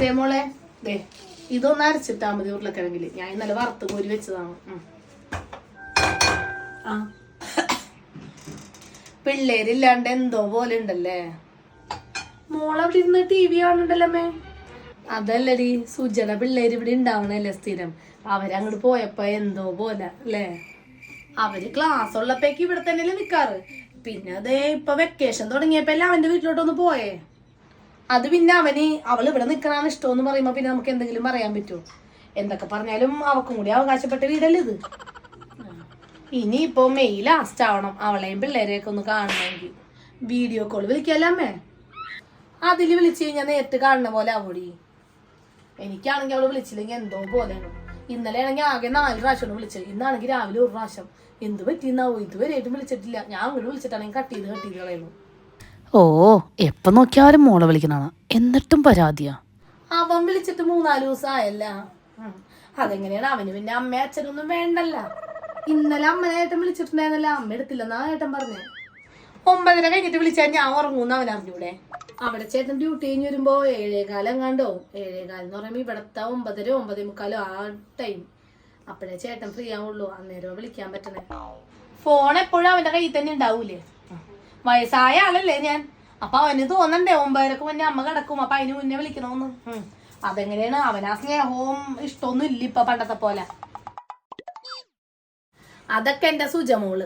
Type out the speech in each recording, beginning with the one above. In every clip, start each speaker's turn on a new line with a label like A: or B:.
A: ദേ മോളെ ദേ ഇതൊന്ന് അരച്ചിട്ടാ മതി ഉരുളക്കിഴങ്ങിൽ. ഞാൻ ഇന്നലെ വറുത്ത് കോരി വെച്ചതാണ്. ആ. പിള്ളേരില്ലാണ്ട് എന്തോ പോലെ ഉണ്ടല്ലേ? മോളവിടെ ഇരുന്ന് ടി വി കാണണ്ടല്ലേ അമ്മേ. അതല്ലടി സുജന പിള്ളേര് ഇവിടെ ഉണ്ടാവണല്ലേ സ്ഥിരം. അവരങ്ങോട്ട് പോയപ്പോ എന്തോ പോലെ അല്ലേ? അവർ ക്ലാസ് ഉള്ളപ്പോഴേക്ക് ഇവിടെ തന്നെയല്ലേ നിക്കാറ്. പിന്നെ അതേ ഇപ്പൊ വെക്കേഷൻ തുടങ്ങിയപ്പോ എല്ലാം അവന്റെ വീട്ടിലോട്ടൊന്ന് പോയേ. അത് പിന്നെ അവന് അവൾ ഇവിടെ നിൽക്കണാണ് ഇഷ്ടമെന്ന് പറയുമ്പോ പിന്നെ നമുക്ക് എന്തെങ്കിലും പറയാൻ പറ്റുമോ എന്തൊക്കെ പറഞ്ഞാലും അവക്കും കൂടി അവകാശപ്പെട്ട വീടല്ലേ ഇത്? ഇനിയിപ്പോ മെയ് ലാസ്റ്റ് ആവണം അവളെയും പിള്ളേരെയൊക്കെ ഒന്ന് കാണണമെങ്കിൽ. വീഡിയോ കോൾ വിളിക്കല്ലേ അമ്മേ? അതിൽ വിളിച്ചു കഴിഞ്ഞാൽ നേരിട്ട് കാണുന്ന പോലെ ആവൂടി. എനിക്കാണെങ്കിൽ അവൾ വിളിച്ചില്ലെങ്കിൽ എന്തോ പോലെയാണ്. ഇന്നലെ ആണെങ്കിൽ ആകെ നാല് പ്രാവശ്യമാണ് വിളിച്ചത്. ഇന്നാണെങ്കിൽ രാവിലെ ഒരു പ്രാവശ്യം. എന്ത് പറ്റിയെന്നാവോ? ഇതുവരെയായിട്ടും വിളിച്ചിട്ടില്ല. ഞാൻ അങ്ങോട്ട് വിളിച്ചിട്ടാണെങ്കിൽ കട്ട് ചെയ്ത് കട്ട് ചെയ്ത് കളയുന്നു
B: ഓ എപ്പം നോക്കിയാലും മോളെ വിളിക്കണ എന്നിട്ടും പരാതിയാ?
A: അവൻ വിളിച്ചിട്ട് മൂന്നാൽ ദിവസം ആയല്ല. അതെങ്ങനെയാണ്? അവന് പിന്നെ അമ്മ അച്ഛനൊന്നും വേണ്ടല്ല. ഇന്നലെ അമ്മനെ ഏട്ടൻ വിളിച്ചിട്ടുണ്ടായിരുന്നല്ല. അമ്മ എടുത്തില്ലെന്നാ ഏട്ടൻ പറഞ്ഞേ? ഒമ്പതര കഴിഞ്ഞിട്ട് വിളിച്ചാൽ ഞാൻ ഉറങ്ങൂന്ന് അവൻ അറിഞ്ഞൂടെ? അവിടെ ചേട്ടൻ ഡ്യൂട്ടി കഴിഞ്ഞ് വരുമ്പോ ഏഴേകാലം കണ്ടോ ഏഴേകാലം എന്ന് പറയുമ്പോ ഇവിടത്തെ ഒമ്പതര ഒമ്പതേ മുക്കാലോ ആ ടൈം അപ്പോഴേ ചേട്ടൻ ഫ്രീ ആവുള്ളൂ. അന്നേരം വിളിക്കാൻ പറ്റണേ. ഫോൺ എപ്പോഴും അവന്റെ കയ്യിൽ തന്നെ ഉണ്ടാവൂലേ? വയസ്സായ ആളല്ലേ ഞാൻ. അപ്പൊ അവന് തോന്നണ്ടേ ഒമ്പതരക്ക് മുന്നേ അമ്മ കിടക്കും. അപ്പൊ അതിന് മുന്നേ വിളിക്കണോന്ന്. അതെങ്ങനെയാണ്? അവനാ സ്നേഹവും ഇഷ്ടമൊന്നും ഇല്ല ഇപ്പൊ പണ്ടത്തെ പോലെ. അതൊക്കെ എന്റെ സുജമോൾ.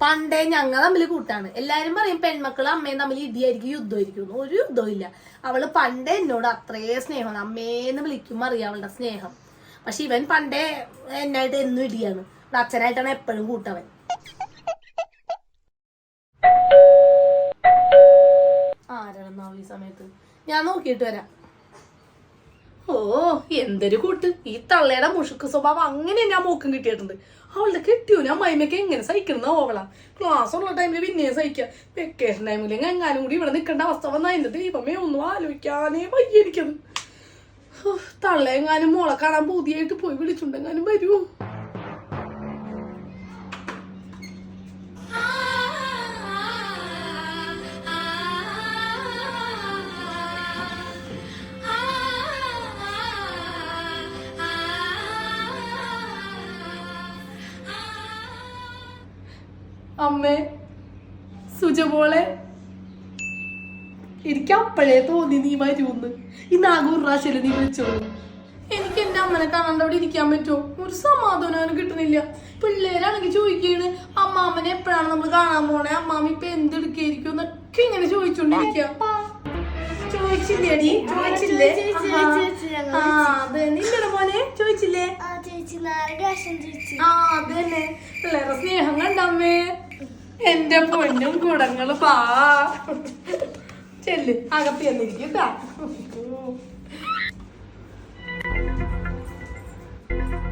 A: പണ്ടേ ഞങ്ങൾ തമ്മിൽ കൂട്ടാണ്. എല്ലാരും പറയും പെൺമക്കളും അമ്മയും തമ്മിൽ ഇടിയായിരിക്കും യുദ്ധമായിരിക്കും. ഒരു യുദ്ധവും ഇല്ല. അവൾ പണ്ടേ എന്നോട് അത്രേ സ്നേഹമാണ്. അമ്മേന്ന് വിളിക്കും അറിയാം അവളുടെ സ്നേഹം. പക്ഷെ ഇവൻ പണ്ടേ എന്നായിട്ട് എന്നും ഇടിയാണ്. ഇവിടെ അച്ഛനായിട്ടാണ് എപ്പോഴും കൂട്ടവൻ. ആരാണെന്നാവും ഈ സമയത്ത്? ഞാൻ നോക്കിയിട്ട് വരാം. ഓ എന്തൊരു കൂട്ട്. ഈ തള്ളയുടെ മുഷുക്ക് സ്വഭാവം അങ്ങനെ ഞാൻ മൂക്കം കിട്ടിയിട്ടുണ്ട്. അവളുടെ കെട്ടിയോ ഞാൻ മൈമയ്ക്ക് എങ്ങനെ സഹിക്കണം ഓവളാ. ക്ലാസ് ഉള്ള ടൈമിൽ പിന്നെയും സഹിക്കാം. വെക്കേഷൻ ടൈമിൽ എങ്ങാനും കൂടി ഇവിടെ നിൽക്കേണ്ട അവസ്ഥ വന്നതിന്റെ ദൈവമേ ഒന്നും ആലോചിക്കാനേ വയ്യിരിക്കുന്നത് തള്ളയെങ്ങാനും മോളെ കാണാൻ പൂതിയായിട്ട് പോയി വിളിച്ചുണ്ടെങ്ങാനും വരുമോ അമ്മേ സുജ എനിക്ക് അപ്പോഴേ തോന്നി നീ വരൂന്ന് ഇന്ന് ആകെ ഒരു പ്രാവശ്യമല്ലേ നീ വിളിച്ചോളൂ എനിക്ക് എന്റെ അമ്മനെ കാണാണ്ട് അവിടെ ഇരിക്കാൻ പറ്റുമോ? ഒരു സമാധാനം കിട്ടുന്നില്ല കിട്ടണില്ല. പിള്ളേരാണെങ്കിൽ ചോദിക്കാണ് അമ്മാമ്മനെ എപ്പോഴാണ് നമ്മൾ കാണാൻ പോണേ? അമ്മാമ്മ ഇപ്പൊ എന്തെടുക്കായിരിക്കും എന്നൊക്കെ ഇങ്ങനെ ചോദിച്ചോണ്ടിരിക്കുക ചോദിച്ചില്ലേടി? ചോദിച്ചില്ലേ? ആഹാ. ആ അത് മോനെ ചോദിച്ചില്ലേ?
C: ആ
A: അത് തന്നെ. സ്നേഹം കണ്ടമ്മേ. എന്റെ പൊന്നും കുടങ്ങൾ പാ. ചെല്ല്. അകത്ത് എന്നിരിക്കും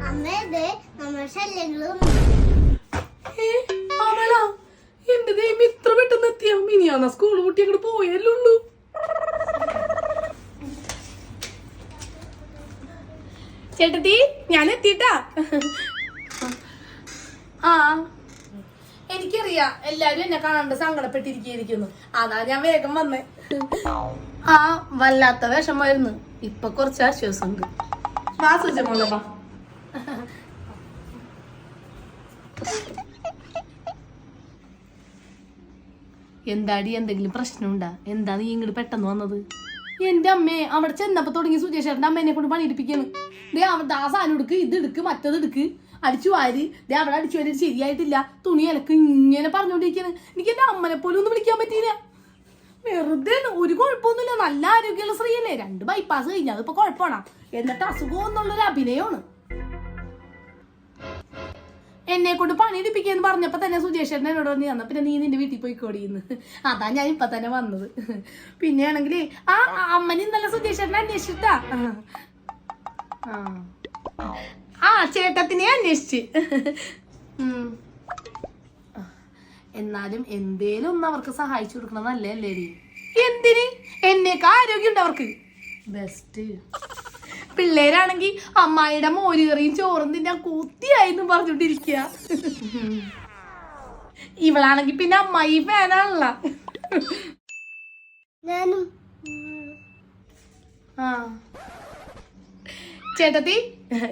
C: അമ്മ ഇതേ നമ്മുടെ ശല്യങ്ങളും.
A: അവളാ എന്റെ ദൈവം ഇത്ര പെട്ടെന്ന് എത്തിയാ? മിനിയാന്ന സ്കൂൾ കുട്ടി അങ്ങോട്ട് പോയല്ലുള്ളൂ ചേട്ടത്തി ഞാൻ എത്തിട്ടാ ആ. എനിക്കറിയാം. എല്ലാരും എന്നെ കാണാണ്ട് സങ്കടപ്പെട്ടിരിക്കുന്നു അതാ ഞാൻ വേഗം വന്നേ. ആ വല്ലാത്ത വിഷമായിരുന്നു. ഇപ്പൊ കുറച്ച് ആശ്വാസമുണ്ട്. വാ എന്താടി എന്തെങ്കിലും പ്രശ്നമുണ്ടാ? എന്താ നീ ഇങ്ങോട്ട് പെട്ടെന്ന് വന്നത്? എന്റെ അമ്മേ അവിടെ ചെന്നപ്പോ തുടങ്ങി സുജേഷേട്ടന്റെ അമ്മേനെ കൊണ്ട് പണിയെടുപ്പിക്കാണ്. ദേ അവിടെ ആ സാധനം എടുക്ക് ഇത് എടുക്ക് മറ്റത് എടുക്ക്. അടിച്ചു വാരി. ദേ അവിടെ അടിച്ചു വാരി ശരിയായിട്ടില്ല. തുണി എനക്ക് ഇങ്ങനെ പറഞ്ഞോണ്ടിരിക്കാണ് എനിക്ക് എന്റെ അമ്മനെ പോലും ഒന്നും വിളിക്കാൻ പറ്റിയില്ല. വെറുതെ ഒരു കുഴപ്പമൊന്നുമില്ല. നല്ല ആരോഗ്യമുള്ള സ്ത്രീയല്ലേ? രണ്ട് ബൈപ്പാസ് കഴിഞ്ഞാൽ അതിപ്പോ കുഴപ്പമാണ്? എന്നിട്ട് അസുഖം എന്നുള്ളൊരു അഭിനയമാണ്. എന്നെ കൊണ്ട് പണി എടുപ്പിക്കാന്ന് പറഞ്ഞപ്പോ തന്നെ സുജേഷേട്ടൻ എന്നോട് പറഞ്ഞു തന്നെ. പിന്നെ നീ നിന്റെ വീട്ടിൽ പോയി കോടിയെന്ന് അതാ ഞാൻ ഇപ്പൊ തന്നെ വന്നത്. പിന്നെ ആണെങ്കിലേ ആ അമ്മ ഇന്നലെ സുജേഷേട്ടനെ അന്വേഷിച്ചിട്ടാ. ആ ചേട്ടത്തിനെ അന്വേഷിച്ച്. ഉം. എന്നാലും എന്തേലും ഒന്ന് അവർക്ക് സഹായിച്ചു കൊടുക്കണം നല്ലല്ലേ എന്തിന്? എന്നേക്ക് ആരോഗ്യം ഉണ്ട് അവർക്ക്? ബെസ്റ്റ് പിള്ളേരാണെങ്കി അമ്മായിയുടെ മോരുകറിയും ചോറും തിന്നാൻ കൂത്തിയായിരുന്നു പറഞ്ഞോണ്ടിരിക്കുക ഇവളാണെങ്കി പിന്നെ അമ്മായി ഫാനാണല്ല.
C: ഞാനും.
A: ആ. ചേട്ടത്തി?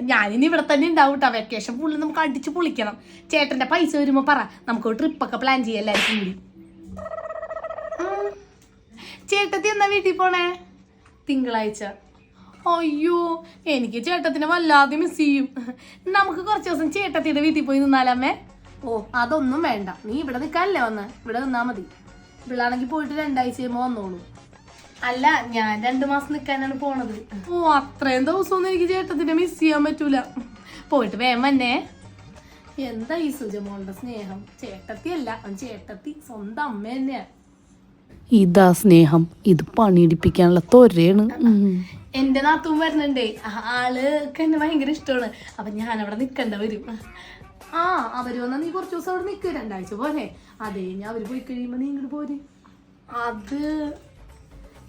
A: ഞാനിനി ഇവിടെ തന്നെ ഉണ്ടാവും കേട്ടോ വെക്കേഷൻ ഫുള്ള് നമുക്ക് അടിച്ച് പൊളിക്കണം. ചേട്ടന്റെ പൈസ വരുമ്പോ പറ. നമുക്ക് ട്രിപ്പൊക്കെ പ്ലാൻ ചെയ്യാം എല്ലാവർക്കും കൂടി. ചേട്ടത്തി എന്നാ വീട്ടിൽ പോണേ? തിങ്കളാഴ്ച. അയ്യോ എനിക്ക് ചേട്ടത്തിനെ വല്ലാതെ മിസ് ചെയ്യും. നമുക്ക് കുറച്ച് ദിവസം ചേട്ടത്തിയുടെ വീട്ടിൽ പോയി നിന്നാലമ്മേ. ഓ അതൊന്നും വേണ്ട. നീ ഇവിടെ നിൽക്കാനല്ലേ വന്ന്? ഇവിടെ നിന്നാ മതി. പിള്ളാണെങ്കിൽ പോയിട്ട് രണ്ടാഴ്ച കഴിയുമ്പോൾ വന്നോളൂ. അല്ല ഞാൻ രണ്ടു മാസം നിക്കാനാണ് പോണത്. ഓ അത്രയും ദിവസമൊന്നും എനിക്ക് ചേട്ടത്തിനെ മിസ് ചെയ്യാൻ പറ്റൂല. പോയിട്ട് വേഗം വന്നേ. എന്താ ഈ സുജമോളുടെ സ്നേഹം? ചേട്ടത്തി അല്ല അവൻ ചേട്ടത്തി സ്വന്തം അമ്മ തന്നെയാ.
B: ഇതാ സ്നേഹം. ഇത് പണിയിടിപ്പിക്കാനുള്ള തൊരയാണ്.
A: എന്റെ നാത്തും വരുന്നുണ്ടേ. ആ- ആൾക്ക് എന്നെ ഭയങ്കര ഇഷ്ടമാണ്. അപ്പൊ ഞാൻ അവിടെ നിക്കണ്ട വരും. ആ അവർ വന്നാ നീ കുറച്ച് ദിവസം അവിടെ നിൽക്കുക രണ്ടാഴ്ച പോലെ അതേ ഞാൻ അവർ പോയി കഴിയുമ്പോ നീ ഇങ്ങോട്ട് പോര്. അത്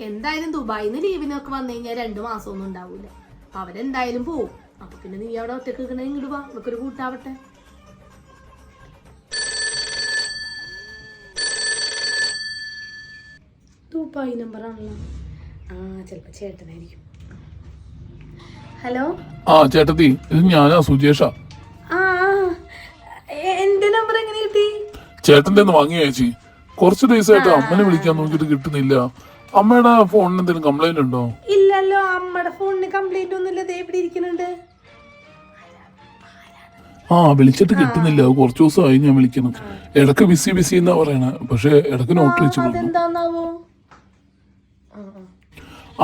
A: എന്തായാലും ദുബായിൽ നിന്ന് ലീവിനൊക്കെ വന്നു കഴിഞ്ഞാൽ രണ്ടു മാസമൊന്നും ഉണ്ടാവൂല. അപ്പൊ അവരെന്തായാലും പോവും. അപ്പൊ പിന്നെ നീ അവിടെ ഒറ്റയ്ക്ക് നിൽക്കണേ ഇങ്ങോട്ട് വാ. നമുക്കൊരു കൂട്ടാവട്ടെ. ദുബായ് നമ്പർ ആണല്ലോ. ആ ചിലപ്പോ ചേട്ടനായിരിക്കും. ഹലോ?
D: ആ ചേട്ടത്തി ഇത് ഞാനാ സുജേഷാ.
A: ആ എന്റെ നമ്പർ എങ്ങനെ കിട്ടി?
D: ചേട്ടന്റെ വാങ്ങിയാച്ചി. ചേച്ചി കുറച്ച് ദിവസമായിട്ട് അമ്മനെ വിളിക്കാൻ നോക്കിയിട്ട് കിട്ടുന്നില്ല. അമ്മയുടെ ഫോണിന് എന്തെങ്കിലും കംപ്ലൈന്റ് ഉണ്ടോ?
A: ഇല്ലല്ലോ അമ്മയുടെ ഫോണിന് കംപ്ലൈന്റ് ഒന്നുമില്ല. ദേ ഇവിടെ ഇരിക്കുന്നുണ്ട്.
D: ആ വിളിച്ചിട്ട് കിട്ടുന്നില്ല. കുറച്ച് ദിവസമായി ഞാൻ വിളിക്കണം ഇടയ്ക്ക് ബിസി ബിസി എന്നാ പറയണേ. പക്ഷെ ഇടയ്ക്ക് നോട്ട് വെച്ച്
A: അതെന്താന്നാവോ?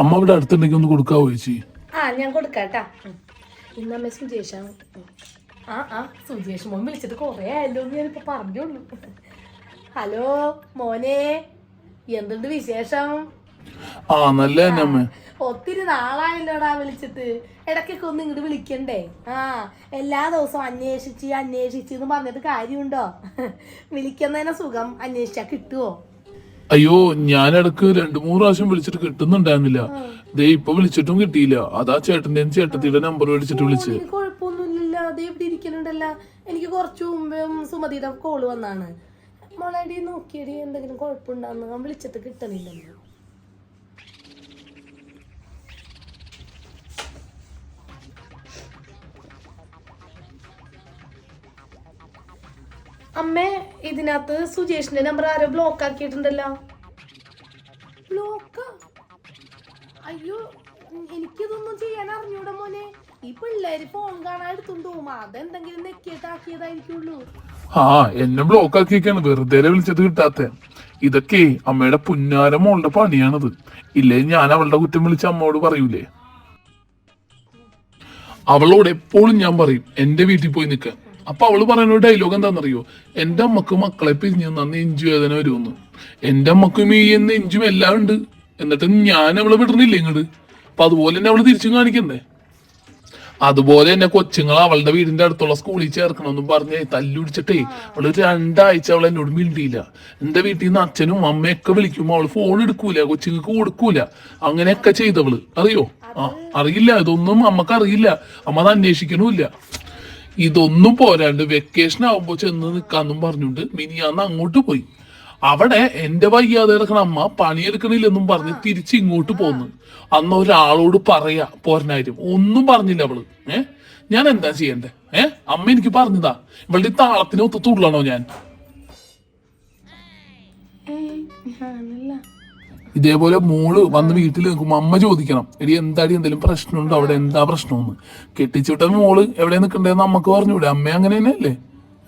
D: അമ്മ ഇവിടെ അടുത്തുണ്ടെങ്കിൽ ഒന്ന് കൊടുക്കാവോ ചേച്ചി?
A: ആ ഞാൻ കൊടുക്കാട്ടാ. സുജേഷാണ്. ആ ആ സുജേഷ് മോൻ വിളിച്ചിട്ട് കുറേ ആയല്ലോ എന്ന് ഞാനിപ്പോ പറഞ്ഞോളൂ ഹലോ മോനെ. എന്തുണ്ട് വിശേഷം?
D: ആ നല്ല തന്നെ അമ്മ
A: ഒത്തിരി നാളായല്ലോടാ വിളിച്ചിട്ട്. ഇടയ്ക്കൊക്കെ ഒന്ന് ഇങ്ങോട്ട് വിളിക്കണ്ടേ? ആ എല്ലാ ദിവസവും അന്വേഷിച്ച് അന്വേഷിച്ച് എന്ന് പറഞ്ഞിട്ട് കാര്യമുണ്ടോ? വിളിക്കുന്നതിനെ സുഖം അന്വേഷിച്ചാ കിട്ടുവോ?
D: അയ്യോ ഞാൻ ഇടയ്ക്ക് രണ്ടു മൂന്ന് പ്രാവശ്യം വിളിച്ചിട്ട് കിട്ടുന്നുണ്ടായിരുന്നില്ല. ദേ ഇപ്പൊ വിളിച്ചിട്ടും കിട്ടിയില്ല. അതാ ചേട്ടന്റെ ചേട്ടത്തിയുടെ നമ്പർ മേടിച്ചിട്ട് വിളിച്ച്.
A: എനിക്ക് കുഴപ്പമൊന്നുമില്ലല്ലോ. അതേ ഇവിടെ ഇരിക്കുന്നുണ്ടല്ലോ. എനിക്ക് കുറച്ചു മുമ്പ് സുമതിയുടെ കോൾ വന്നാണ്. മോളടി നോക്കിയടി എന്തെങ്കിലും കുഴപ്പമുണ്ടാന്ന് വിളിച്ചിട്ട് കിട്ടണില്ലല്ലോ. അമ്മേ ഇതിനകത്ത് സുജേഷിന്റെ നമ്പർ ആരോ ബ്ലോക്ക് ആക്കിയിട്ടുണ്ടല്ലോ. ബ്ലോക്ക് അയ്യോ എനിക്ക് എനിക്കിതൊന്നും ചെയ്യാൻ അറിഞ്ഞൂടാ മോനെ. ഈ പിള്ളേര് ഫോൺ കാണാൻ എടുത്തുണ്ടോ അതെന്തെങ്കിലും നെക്കിയിട്ടാക്കിയതായിരിക്കുള്ളൂ
D: ആ എന്നെ ബ്ലോക്ക് ആക്കിയൊക്കെയാണ് വെറുതെ വിളിച്ചത് കിട്ടാത്ത? ഇതൊക്കെ അമ്മയുടെ പുന്നാര മോളുടെ പണിയാണത്. ഇല്ലേ ഞാൻ അവളുടെ കുറ്റം വിളിച്ച് അമ്മയോട് പറയൂലേ? അവളോട് എപ്പോഴും ഞാൻ പറയും എന്റെ വീട്ടിൽ പോയി നിൽക്കാൻ അപ്പൊ അവൾ പറയുന്ന ഒരു ഡയലോഗ് എന്താണെന്നറിയോ? എന്റെ അമ്മയ്ക്ക് മക്കളെ പിരിഞ്ഞു നന്ന് ഇഞ്ചു വേദന വരുമെന്ന്. എന്റെ അമ്മക്കും ഈ ഇഞ്ചും എല്ലാം ഉണ്ട്. എന്നിട്ട് ഞാൻ അവളെ വിടണില്ല ഇങ്ങോട്ട് അപ്പൊ അതുപോലെ തന്നെ അവൾ തിരിച്ചും കാണിക്കണ്ടേ? അതുപോലെ തന്നെ കൊച്ചുങ്ങൾ അവളുടെ വീടിന്റെ അടുത്തുള്ള സ്കൂളിൽ ചേർക്കണമെന്നും പറഞ്ഞ് തല്ലുപിടിച്ചിട്ടേ അവൾ രണ്ടാഴ്ച അവൾ എന്നോട് മിണ്ടിയില്ല. എന്റെ വീട്ടിൽ നിന്ന് അച്ഛനും അമ്മയൊക്കെ വിളിക്കുമ്പോ അവൾ ഫോൺ എടുക്കൂല കൊച്ചുങ്ങൾക്ക് കൊടുക്കൂല. അങ്ങനെയൊക്കെ ചെയ്തവൾ. അറിയോ? ആ അറിയില്ല. ഇതൊന്നും അമ്മയ്ക്ക് അറിയില്ല. അമ്മ അത് അന്വേഷിക്കണമില്ല. ഇതൊന്നും പോരാണ്ട് വെക്കേഷൻ ആവുമ്പോ ചെന്ന് നിക്കാന്നും പറഞ്ഞുകൊണ്ട് മിനിയാന്ന് അങ്ങോട്ട് പോയി. അവിടെ എന്റെ വയ്യാതെ കിടക്കണ അമ്മ പണിയെടുക്കണില്ലെന്നും പറഞ്ഞ് തിരിച്ച് ഇങ്ങോട്ട് പോന്ന്. അന്ന് ഒരാളോട് പറയാ പോരനാര്യം ഒന്നും പറഞ്ഞില്ല അവൾ. ഏ? ഞാൻ എന്താ ചെയ്യണ്ടേ? ഏ? അമ്മ എനിക്ക് പറഞ്ഞതാ ഇവളുടെ താളത്തിന് ഒത്തു തുള്ളണോ ഞാൻ?
A: ഞാനല്ല.
D: ഇതേപോലെ മോൾ വന്ന് വീട്ടിൽ നിൽക്കുമ്പോൾ അമ്മ ചോദിക്കണം എടി എന്താടി എന്തെങ്കിലും പ്രശ്നമുണ്ടോ? അവിടെ എന്താ പ്രശ്നമെന്ന്? കെട്ടിച്ചുവിട്ട മോൾ എവിടെ നിൽക്കണ്ടേന്ന് അമ്മയ്ക്ക് പറഞ്ഞൂടെ അമ്മ അങ്ങനെ തന്നെയല്ലേ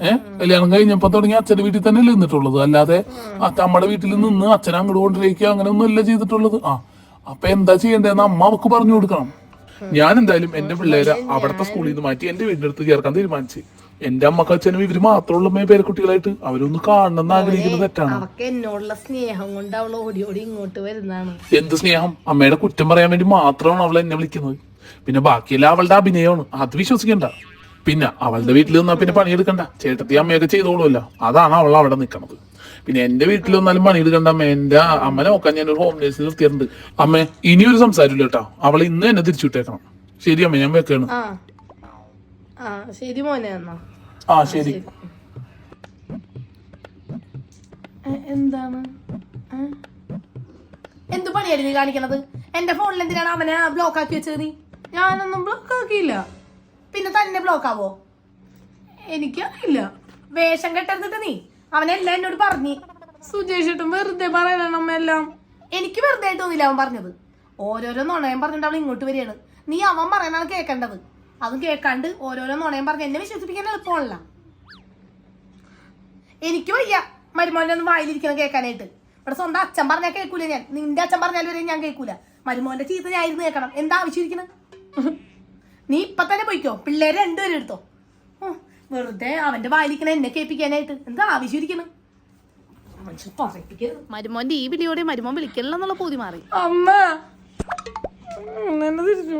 D: ഏഹ് കല്യാണം കഴിഞ്ഞപ്പോ തുടങ്ങി അച്ഛന്റെ വീട്ടിൽ തന്നെ നിന്നിട്ടുള്ളത്? അല്ലാതെ നമ്മുടെ അമ്മയുടെ വീട്ടിൽ നിന്ന് അച്ഛനെ അങ്ങോട്ട് കൊണ്ടിരിക്കുക അങ്ങനെ ഒന്നും അല്ല ചെയ്തിട്ടുള്ളത്. ആ അപ്പൊ എന്താ ചെയ്യേണ്ടതെന്ന് അമ്മ അവക്ക് പറഞ്ഞു കൊടുക്കണം. ഞാൻ എന്തായാലും എന്റെ പിള്ളേരെ അവിടുത്തെ സ്കൂളിൽ നിന്ന് മാറ്റി എന്റെ വീടിന്റെ അടുത്ത് ചേർക്കാൻ തീരുമാനിച്ചു. എന്റെ അമ്മയ്ക്ക് അച്ഛനും ഇവർ മാത്രമുള്ള പേരക്കുട്ടികളായിട്ട് അവരൊന്ന് കാണണം എന്ന് ആഗ്രഹിക്കുന്നത് തെറ്റാണ്.
A: അവക്ക് എന്നോടുള്ള സ്നേഹം കൊണ്ട് അവൾ ഓടി ഓടി ഇങ്ങോട്ട് വരുന്നതാണ്.
D: എന്ത് സ്നേഹം? അമ്മയുടെ കുറ്റം പറയാൻ വേണ്ടി മാത്രമാണ് അവൾ എന്നെ വിളിക്കുന്നത്. പിന്നെ ബാക്കിയെല്ലാം അവളുടെ അഭിനയമാണ്. അത് വിശ്വസിക്കണ്ട. പിന്നെ അവളുടെ വീട്ടിൽ നിന്നാ പിന്നെ പണിയെടുക്കണ്ട. ചേട്ടത്തി അമ്മയൊക്കെ ചെയ്തോളൂല്ല അതാണ് അവൾ അവിടെ നിൽക്കണത് പിന്നെ എന്റെ വീട്ടിൽ വന്നാലും പണിയെടുക്കണ്ട. അമ്മ എന്റെ അമ്മ നോക്കാൻ ഞാൻ ഒരു ഹോം നേഴ്സിൽ നിർത്തിയിട്ടുണ്ട്. അമ്മ ഇനിയൊരു സംസാരമില്ല കേട്ടോ. അവൾ ഇന്ന് എന്നെ തിരിച്ചു വിട്ടേക്കണം. ശരി അമ്മ ഞാൻ വെക്കാണ്.
A: ആ ശരി മോനെ എന്നാ.
D: ആ ശരി.
A: എ, എന്താണ്? എന്ത് പണിയായിരുന്നു നീ കാണിക്കണത്? എന്റെ ഫോണിൽ എന്തിനാണ് അവനെ ബ്ലോക്ക് ആക്കി വെച്ചത് നീ? ഞാനൊന്നും ബ്ലോക്ക് ആക്കിയില്ല. പിന്നെ തന്നെ ബ്ലോക്ക് ആവോ? എനിക്കറിയില്ല. വേഷം കെട്ടെടുത്തിട്ട് നീ? അവനെല്ലാം എന്നോട് പറഞ്ഞു. സുജേഷിട്ടും വെറുതെ പറയണം എല്ലാം എനിക്ക് വെറുതെ ആയിട്ട് തോന്നില്ല അവൻ പറഞ്ഞത്. ഓരോരോ നുണയം പറഞ്ഞിട്ട് അവൾ ഇങ്ങോട്ട് വരികയാണ്. നീ അവൻ പറയണാണ് കേൾക്കേണ്ടത്. അതും കേൾക്കാണ്ട് ഓരോരോ നുണയും പറഞ്ഞ് എന്നെ വിശ്വസിപ്പിക്കാൻ എളുപ്പമല്ല എനിക്ക് വയ്യ മരുമോനെ ഒന്നും വായിലിരിക്കണം കേൾക്കാനായിട്ട്. ഇവിടെ സ്വന്തം അച്ഛൻ പറഞ്ഞാൽ കേൾക്കൂല ഞാൻ. നിന്റെ അച്ഛൻ പറഞ്ഞാൽ വരെ ഞാൻ കേൾക്കൂല. മരുമോന്റെ ചീത്ത ഞാൻ ഇരുന്ന് കേൾക്കണം. എന്താ ആവശ്യമിരിക്കണം? നീ ഇപ്പൊ തന്നെ പോയിക്കോ. പിള്ളേരെ രണ്ടുപേരും എടുത്തോ. വെറുതെ അവന്റെ വായിലിരിക്കണ എന്നെ കേൾപ്പിക്കാനായിട്ട്. എന്താ പറയിപ്പിക്കരുത്.
B: മരുമോന്റെ ഈ വിളിയോടെ മരുമോൻ വിളിക്കണില്ല എന്നുള്ള പൂതി മാറി.
A: അമ്മ. എന്നെ തിരിച്ചു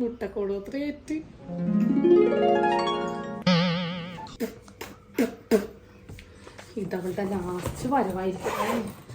A: മുട്ടക്കോട് അത്ര ഏറ്റ് ഇതവളുടെ ലാസ്റ്റ് വരവായിരിക്കും.